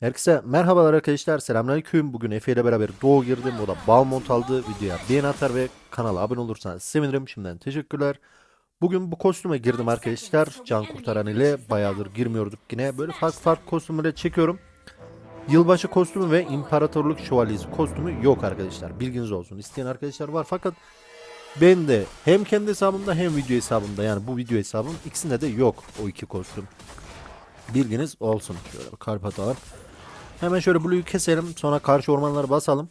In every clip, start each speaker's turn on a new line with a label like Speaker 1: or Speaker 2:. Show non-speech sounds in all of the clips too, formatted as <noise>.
Speaker 1: Herkese merhabalar arkadaşlar. Selamünaleyküm. Bugün Efe ile beraber Doğu girdim. O da Balmont aldı. Videoya beğeni atar ve kanala abone olursanız sevinirim. Şimdiden teşekkürler. Bugün bu kostüme girdim arkadaşlar. Can kurtaran ile bayağıdır girmiyorduk yine. Böyle farklı farklı kostümleri çekiyorum. Yılbaşı kostümü ve İmparatorluk Şövalyesi kostümü yok arkadaşlar. Bilginiz olsun. İsteyen arkadaşlar var fakat ben de hem kendi hesabımda hem video hesabımda yani bu video hesabım ikisinde de yok o iki kostüm. Bilginiz olsun. Şöyle bir kalp atalım. Hemen şöyle Blue'yu keselim. Sonra karşı ormanlara basalım.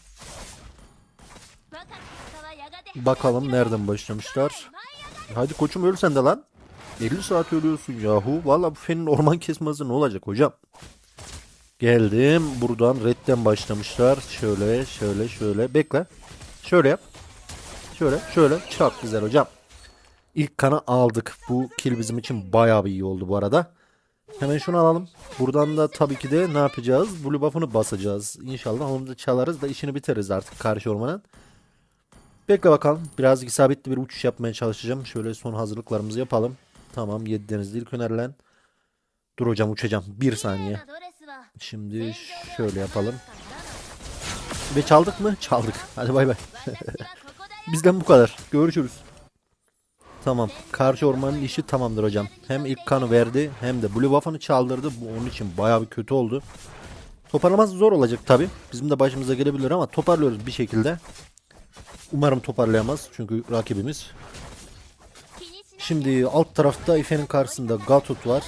Speaker 1: Bakalım nereden başlamışlar. Hadi koçum öl sen de lan. 50 saat ölüyorsun yahu. Valla bu fenin orman kesmesi ne olacak hocam? Geldim. Buradan redden başlamışlar. Şöyle şöyle şöyle. Bekle. Şöyle yap. Şöyle şöyle. Çok güzel hocam. İlk kanı aldık. Bu kill bizim için bayağı bir iyi oldu bu arada. Hemen şunu alalım. Buradan da tabii ki de ne yapacağız? Blue buff'ını basacağız. İnşallah onu da çalarız da işini biteriz artık karşı ormanın. Bekle bakalım. Biraz isabetli bir uçuş yapmaya çalışacağım. Şöyle son hazırlıklarımızı yapalım. Tamam 7 denizli ilk önerilen. Dur hocam uçacağım. Bir saniye. Şimdi şöyle yapalım. Ve çaldık mı? Çaldık. Hadi bay bay. <laughs> Bizden bu kadar. Görüşürüz. Tamam. Karşı ormanın işi tamamdır hocam. Hem ilk kanı verdi hem de Blue Buff'ını çaldırdı. Bu onun için bayağı bir kötü oldu. Toparlaması zor olacak tabi. Bizim de başımıza gelebilir ama toparlıyoruz bir şekilde. Umarım toparlayamaz çünkü rakibimiz. Şimdi alt tarafta Efe'nin karşısında Gatot var.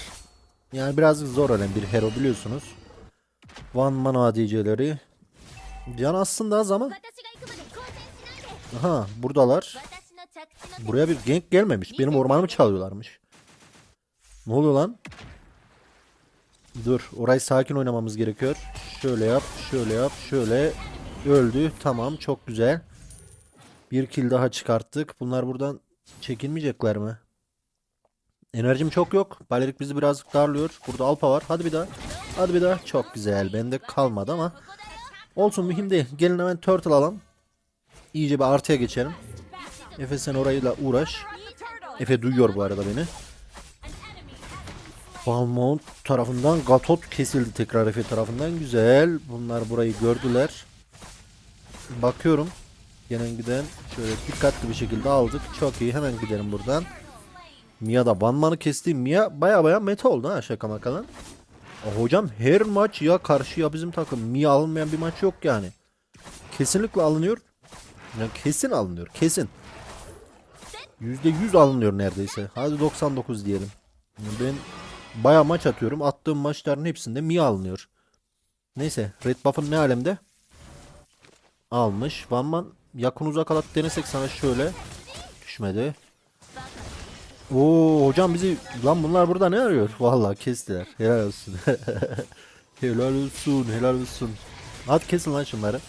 Speaker 1: Yani birazcık zor ölen bir hero biliyorsunuz. One mana ADC'leri. Can aslında az ama. Aha buradalar. Buraya bir gank gelmemiş. Benim ormanımı çalıyorlarmış. Ne oluyor lan? Dur. Orayı sakin oynamamız gerekiyor. Şöyle yap. Şöyle yap. Şöyle. Öldü. Tamam. Çok güzel. Bir kill daha çıkarttık. Bunlar buradan çekilmeyecekler mi? Enerjim çok yok. Balerik bizi birazcık darlıyor. Burada Alpa var. Hadi bir daha. Hadi bir daha. Çok güzel. Bende kalmadı ama. Olsun mühim değil. Gelin hemen turtle alalım. İyice bir artıya geçelim. Efe sen orayla uğraş. Efe duyuyor bu arada beni. Balmont tarafından Gatot kesildi tekrar Efe tarafından. Güzel. Bunlar burayı gördüler. Bakıyorum. Gelen giden şöyle dikkatli bir şekilde aldık. Çok iyi. Hemen gidelim buradan. Mia da Banman'ı kesti. Mia baya baya meta oldu ha şaka makalan. Hocam her maç ya karşı ya bizim takım. Mia alınmayan bir maç yok yani. Kesinlikle alınıyor. Ya kesin alınıyor. Kesin. %100 alınıyor neredeyse. Hadi 99 diyelim. Ben baya maç atıyorum. Attığım maçların hepsinde Mia alınıyor. Neyse. Red Buff'ın ne alemde? Almış. Van Man yakın uzak alat denesek sana şöyle. Düşmedi. Oo hocam bizi lan bunlar burada ne arıyor? Vallahi kestiler. Helal olsun. <laughs> helal olsun. Helal olsun. Hadi kesin lan şunları.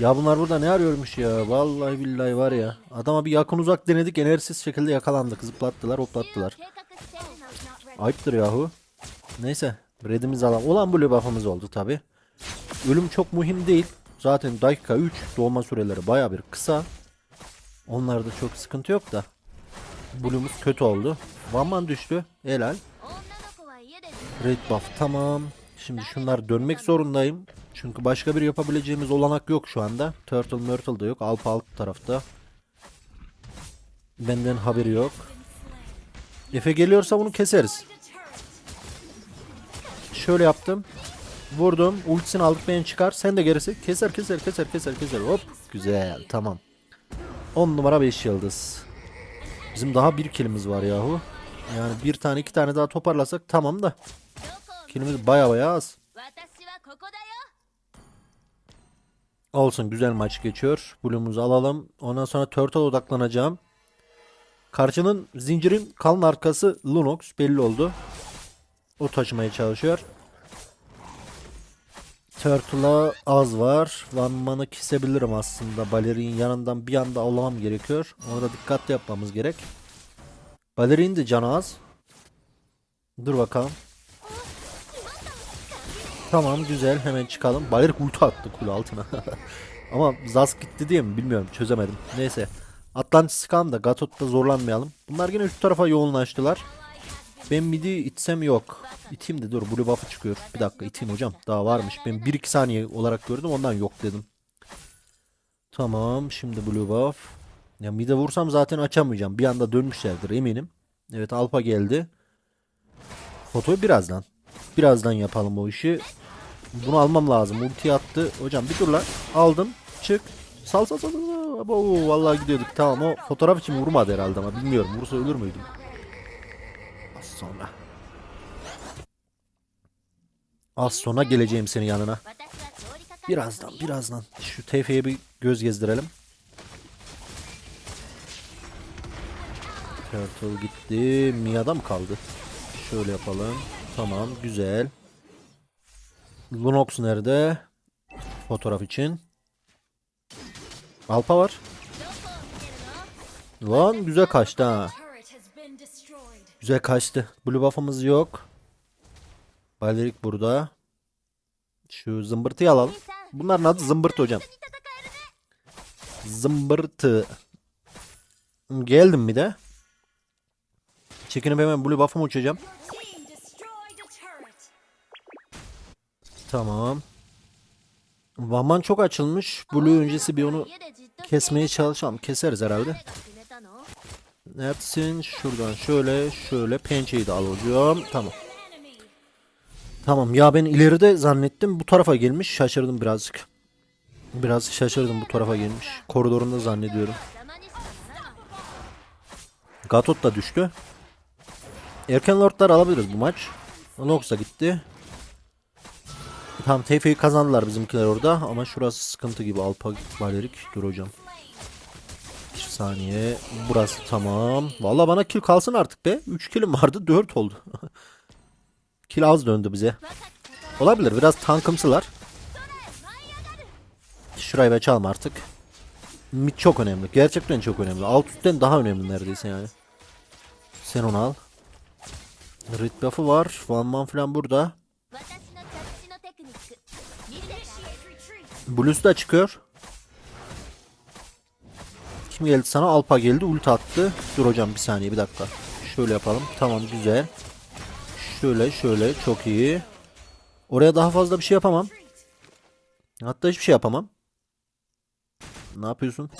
Speaker 1: Ya bunlar burada ne arıyormuş ya? Vallahi billahi var ya. Adama bir yakın uzak denedik. Enerjisiz şekilde yakalandık. Zıplattılar, hoplattılar. Ayıptır yahu. Neyse. Redimizi alalım. Olan blue buff'ımız oldu tabi. Ölüm çok mühim değil. Zaten dakika 3 doğma süreleri baya bir kısa. Onlarda çok sıkıntı yok da. Blue'umuz kötü oldu. Vanman düştü. Helal. Red buff tamam. Şimdi şunlar dönmek zorundayım. Çünkü başka bir yapabileceğimiz olanak yok şu anda. Turtle Myrtle da yok. Alpa alt tarafta. Benden haberi yok. Efe geliyorsa bunu keseriz. Şöyle yaptım. Vurdum. Ultisini aldık beni çıkar. Sen de gerisi. Keser keser keser keser keser. Hop. Güzel. Tamam. 10 numara 5 yıldız. Bizim daha bir kilimiz var yahu. Yani bir tane iki tane daha toparlasak tamam da. Kilimiz baya baya az. Olsun güzel maç geçiyor. Blue'umuzu alalım. Ondan sonra Turtle odaklanacağım. Karşının zincirin kalın arkası Lunox belli oldu. O taşımaya çalışıyor. Turtle'a az var. One Man'ı kesebilirim aslında. Balerin yanından bir anda alamam gerekiyor. Orada dikkatli yapmamız gerek. Balerin de canı az. Dur bakalım. Tamam güzel hemen çıkalım. Balerik ulti attı kule altına. <laughs> Ama Zask gitti diye mi bilmiyorum çözemedim. Neyse. Atlantis çıkalım da Gatot'ta zorlanmayalım. Bunlar yine üst tarafa yoğunlaştılar. Ben midi itsem yok. İteyim de dur blue buff'ı çıkıyor. Bir dakika iteyim hocam. Daha varmış. Ben 1-2 saniye olarak gördüm ondan yok dedim. Tamam şimdi blue buff. Ya mide vursam zaten açamayacağım. Bir anda dönmüşlerdir eminim. Evet alfa geldi. Fotoyu birazdan. Birazdan yapalım o işi. Bunu almam lazım. Ulti attı. Hocam bir dur lan. Aldım. Çık. Sal sal sal. sal. Abo, vallahi gidiyorduk. Tamam o fotoğraf için vurmadı herhalde ama bilmiyorum. Vursa ölür müydüm? Az sonra. Az sonra geleceğim senin yanına. Birazdan birazdan. Şu TF'ye bir göz gezdirelim. Turtle gitti. Mia'da mı kaldı? Şöyle yapalım. Tamam güzel. Lunox nerede? Fotoğraf için. Alpa var. Lan güzel kaçtı ha. Güzel kaçtı. Blue buff'ımız yok. Balerik burada. Şu zımbırtıyı alalım. Bunların adı zımbırtı hocam. Zımbırtı. Geldim bir de. Çekinip hemen blue buff'ımı uçacağım. Tamam. Vaman çok açılmış. Blue öncesi bir onu kesmeye çalışalım. Keseriz herhalde. Ne yapsın? Şuradan şöyle şöyle pençeyi de alacağım. Tamam. Tamam ya ben ileride zannettim bu tarafa gelmiş şaşırdım birazcık. Biraz şaşırdım bu tarafa gelmiş. Koridorunda zannediyorum. Gatot da düştü. Erken Lord'lar alabiliriz bu maç. Nox'a gitti. Tam TF'yi kazandılar bizimkiler orada ama şurası sıkıntı gibi Alpa Balerik. Dur hocam. Bir saniye. Burası tamam. Vallahi bana kill kalsın artık be. 3 killim vardı 4 oldu. <laughs> kill az döndü bize. Olabilir biraz tankımsılar. Şurayı ve çalma artık. Mid çok önemli. Gerçekten çok önemli. Alt üstten daha önemli neredeyse yani. Sen onu al. Red buff'ı var. One man falan burada. Blues da çıkıyor. Kim geldi sana? Alpa geldi. Ult attı. Dur hocam bir saniye bir dakika. Şöyle yapalım. Tamam güzel. Şöyle şöyle çok iyi. Oraya daha fazla bir şey yapamam. Hatta hiçbir şey yapamam. Ne yapıyorsun?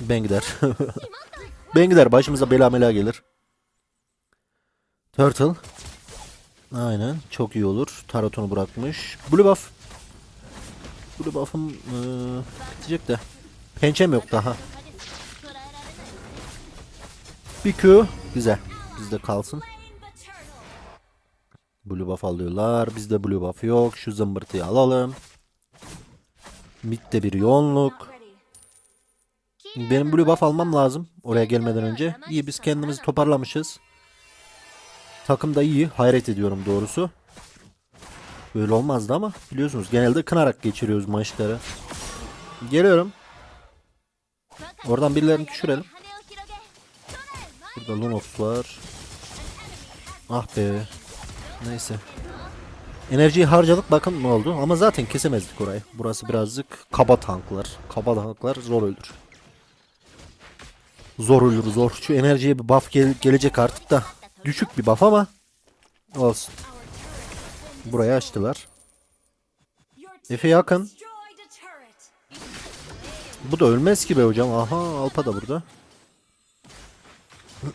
Speaker 1: Ben gider. <laughs> ben gider. Başımıza bela mela gelir. Turtle. Aynen. Çok iyi olur. Tarotunu bırakmış. Blue buff. Blue buff'ım eee, bitecek de. Pençem yok daha. Bir Q. Güzel. Bizde kalsın. Blue buff alıyorlar. Bizde blue buff yok. Şu zımbırtıyı alalım. Mid'de bir yoğunluk. Benim blue buff almam lazım. Oraya gelmeden önce. İyi biz kendimizi toparlamışız. Takım da iyi. Hayret ediyorum doğrusu. Böyle olmazdı ama biliyorsunuz genelde kınarak geçiriyoruz maçları. Geliyorum. Oradan birilerini düşürelim. Burada Lunox var. Ah be. Neyse. Enerjiyi harcadık bakın ne oldu. Ama zaten kesemezdik orayı. Burası birazcık kaba tanklar. Kaba tanklar zor öldür. Zor ölür zor. Şu enerjiye bir buff gel- gelecek artık da. Düşük bir buff ama olsun. Burayı açtılar. Efe yakın. Bu da ölmez ki be hocam. Aha Alpa da burada. <clears throat>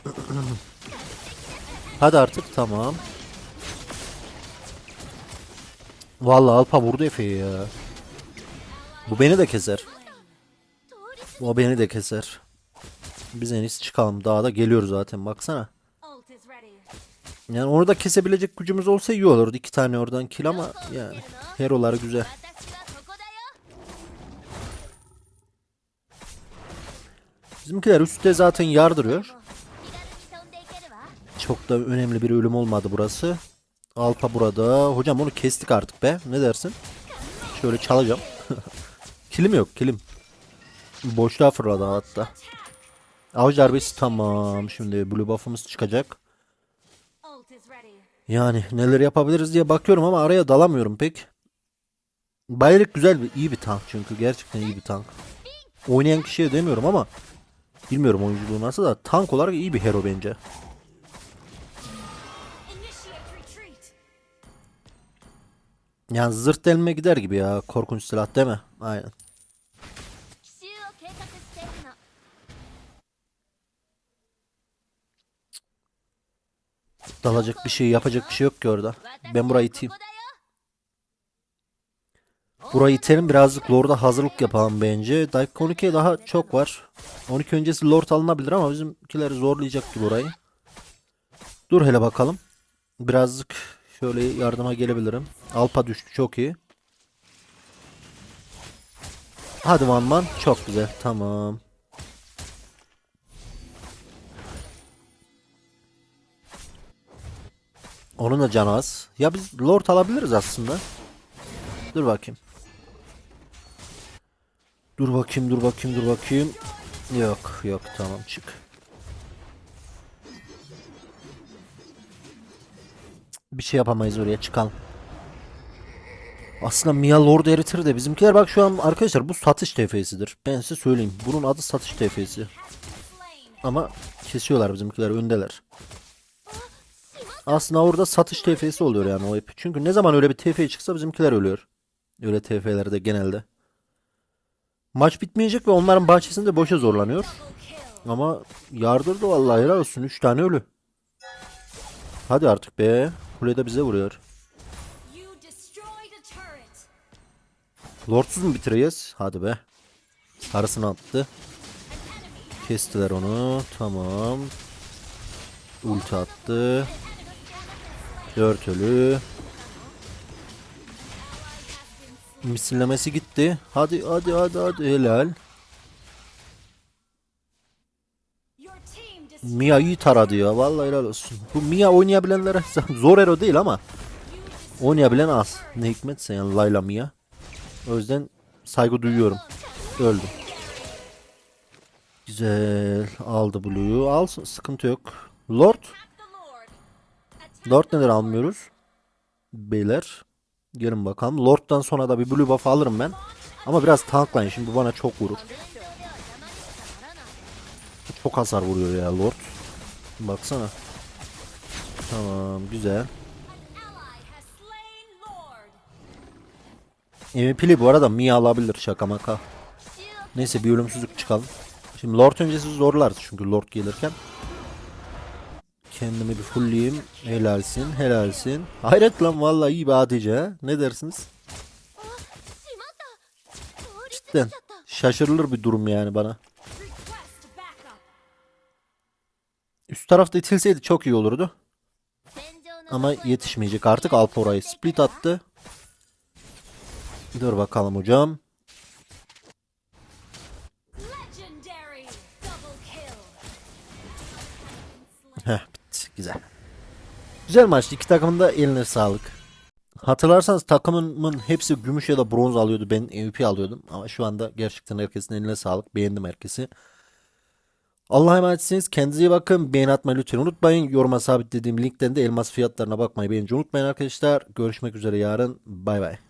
Speaker 1: Hadi artık tamam. Vallahi Alpa vurdu Efe'yi ya. Bu beni de keser. O beni de keser. Biz en iyisi çıkalım. Daha da geliyor zaten baksana. Yani onu da kesebilecek gücümüz olsa iyi olurdu. İki tane oradan kill ama yani heroları güzel. Bizimkiler üstte zaten yardırıyor. Çok da önemli bir ölüm olmadı burası. Alpa burada. Hocam onu kestik artık be. Ne dersin? Şöyle çalacağım. <laughs> kilim yok kilim. Boşluğa fırladı hatta. Avcı darbesi tamam. Şimdi blue buff'ımız çıkacak. Yani neler yapabiliriz diye bakıyorum ama araya dalamıyorum pek. Bayrak güzel bir iyi bir tank çünkü gerçekten iyi bir tank. Oynayan kişiye demiyorum ama Bilmiyorum oyunculuğu nasıl da tank olarak iyi bir hero bence. Yani zırt delme gider gibi ya. Korkunç silah değil mi? Aynen. Dalacak bir şey, yapacak bir şey yok ki orada. Ben burayı iteyim. Burayı itelim birazcık Lord'a hazırlık yapalım bence. Daik 12'ye daha çok var. 12 öncesi Lord alınabilir ama bizimkileri zorlayacak gibi orayı. Dur hele bakalım. Birazcık şöyle yardıma gelebilirim. Alpa düştü çok iyi. Hadi Van Man. Çok güzel. Tamam. Onun da canı az. Ya biz Lord alabiliriz aslında. Dur bakayım. Dur bakayım, dur bakayım, dur bakayım. Yok, yok, tamam çık. Bir şey yapamayız oraya çıkalım. Aslında Mia Lord eritir de bizimkiler bak şu an arkadaşlar bu satış TF'sidir. Ben size söyleyeyim. Bunun adı satış TF'si. Ama kesiyorlar bizimkiler öndeler. Aslında orada satış TF'si oluyor yani o hep. Çünkü ne zaman öyle bir TF çıksa bizimkiler ölüyor. Öyle TF'lerde genelde. Maç bitmeyecek ve onların bahçesinde boşa zorlanıyor. Ama yardırdı vallahi helal olsun. 3 tane ölü. Hadi artık be. Kule de bize vuruyor. Lordsuz mu bitireceğiz? Hadi be. Arasını attı. Kestiler onu. Tamam. Ulti attı. 4 ölü. Misillemesi gitti. Hadi hadi hadi hadi helal. Mia iyi taradı ya. Vallahi helal olsun. Bu Mia oynayabilenlere <laughs> zor hero değil ama oynayabilen az. Ne hikmetse yani Layla Mia. O yüzden saygı duyuyorum. Öldü. Güzel. Aldı Blue'yu. Alsın. Sıkıntı yok. Lord.
Speaker 2: Lord
Speaker 1: neden almıyoruz? Beyler. Gelin bakalım. Lord'dan sonra da bir blue buff alırım ben. Ama biraz tanklayın. Şimdi bu bana çok vurur. Çok hasar vuruyor ya Lord. Baksana. Tamam güzel. MVP'li bu arada Mia alabilir şaka maka. Neyse bir ölümsüzlük çıkalım. Şimdi Lord öncesi zorlardı çünkü Lord gelirken. Kendimi bir fullleyeyim. Helalsin, helalsin. Hayret lan vallahi iyi bir ATC. Ne dersiniz? Cidden şaşırılır bir durum yani bana. Üst tarafta itilseydi çok iyi olurdu. Ama yetişmeyecek artık Alpora'yı split attı. Dur bakalım hocam. Güzel. Güzel maçtı. İki takımın da eline sağlık. Hatırlarsanız takımımın hepsi gümüş ya da bronz alıyordu. Ben MVP alıyordum. Ama şu anda gerçekten herkesin eline sağlık. Beğendim herkesi. Allah'a emanetsiniz. Kendinize iyi bakın. Beğeni atmayı lütfen unutmayın. Yoruma sabitlediğim linkten de elmas fiyatlarına bakmayı beğenmeyi unutmayın arkadaşlar. Görüşmek üzere yarın. Bay bay.